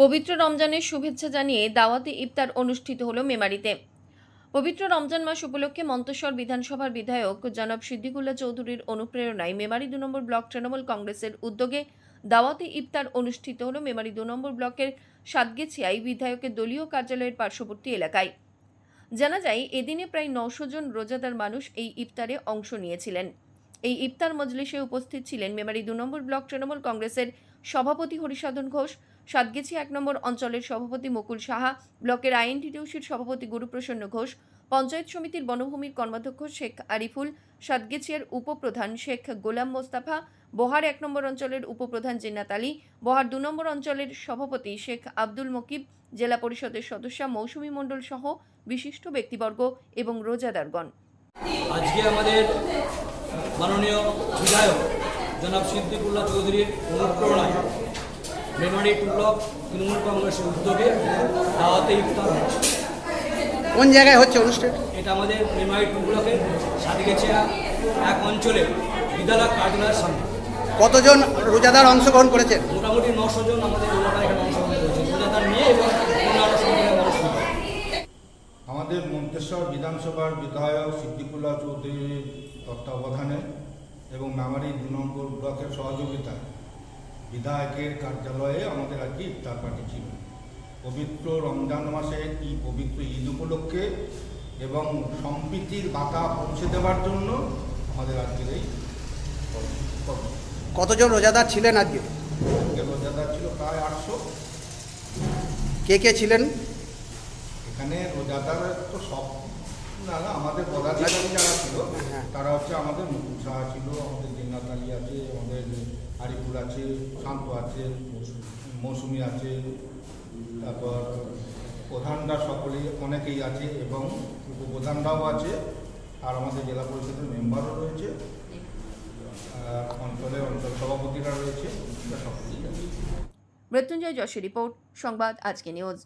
পবিত্র রমজানের শুভেচ্ছা জানিয়ে দাওয়াতে ইফতার অনুষ্ঠিত হলো মেমারিতে। পবিত্র রমজান মাস উপলক্ষে মন্তেশ্বর বিধানসভার বিধায়ক জনাব সিদ্দিকুল্লাহ চৌধুরীর অনুপ্রেরণায় মেমারি দু নম্বর ব্লক তৃণমূল কংগ্রেসের উদ্যোগে দাওয়াতে ইফতার অনুষ্ঠিত হলো মেমারি দু নম্বর ব্লকের সাতগেছিয়ায় বিধায়কের দলীয় কার্যালয়ের পার্শ্ববর্তী এলাকায়। জানা যায়, এদিনে প্রায় নশো জন রোজাদার মানুষ এই ইফতারে অংশ নিয়েছিলেন। এই ইফতার মজলিসে উপস্থিত ছিলেন মেমারি দু নম্বর ব্লক তৃণমূল কংগ্রেসের সভাপতি হরিসাধন ঘোষ সাতগেছি এক নম্বর অঞ্চলের সভাপতি মুকুল সাহা, ব্লকের আইএনটিটিউসির সভাপতি গুরুপ্রসন্ন ঘোষ, পঞ্চায়েত সমিতির বনভূমির কর্মাধ্যক্ষ শেখ আরিফুল, সাতগেছিয়ার উপপ্রধান শেখ গোলাম মোস্তাফা, বহার এক নম্বর অঞ্চলের উপপ্রধান জিন্নাত আলী, বহার দু নম্বর অঞ্চলের সভাপতি শেখ আব্দুল মকিব, জেলা পরিষদের সদস্যা মৌসুমী মণ্ডল সহ বিশিষ্ট ব্যক্তিবর্গ এবং রোজাদারগণ। আজকে আমাদের মাননীয় বিধায়ক জনাব সিদ্দিকুল্লাহ চৌধুরীর অনুপ্রেরণায় মেমারি টু ব্লক তৃণমূল কংগ্রেসের উদ্যোগে দাওয়াতে ইফতার হচ্ছে। কোন জায়গায় হচ্ছে অনুষ্ঠান এটা আমাদের মেমারি টু ব্লকের সাদিগেছিয়া এক অঞ্চলে বিদ্যালয় কার্যালয়ের সামনে। কতজন রোজাদার অংশগ্রহণ করেছেন? মোটামুটি নশো জন আমাদের রোজাদার এখানে অংশগ্রহণ করেছে। রোজাদার নিয়ে এবং অন্যান্য সম্প্রদায়ের মানুষ। আমাদের মন্তেশ্বর বিধানসভার বিধায়ক সিদ্দিকুল্লাহ চৌধুরীর তত্ত্বাবধানে এবং নামারি দু নম্বর ব্লকের সহযোগিতায় বিধায়কের কার্যালয়ে আমাদের আজকে ইফতার পার্টি ছিল পবিত্র রমজান মাসে এই পবিত্র ঈদ উপলক্ষে এবং সম্প্রীতির বাতা পৌঁছে দেওয়ার জন্য আমাদের আজকের এই। কতজন রোজাদার ছিলেন আজকে রোজাদার ছিল প্রায় আটশো কে কে ছিলেন এখানে রোজাদার তো সব না না আমাদের পদাধিকারী যারা ছিল হ্যাঁ। তারা হচ্ছে আমাদের মুকুল সাহা ছিল আমাদের জিন্নাত আলী আছে আমাদের আরিফুল আছে, শান্ত আছে মৌসুমি আছে, তারপর প্রধানরা সকলেই অনেকেই আছে এবং উপপ্রধানরাও আছে, আর আমাদের জেলা পরিষদের মেম্বারও রয়েছে অঞ্চলের অঞ্চল সভাপতিরা রয়েছে মৃত্যুঞ্জয় যশের রিপোর্ট, সংবাদ, আজকে নিউজ।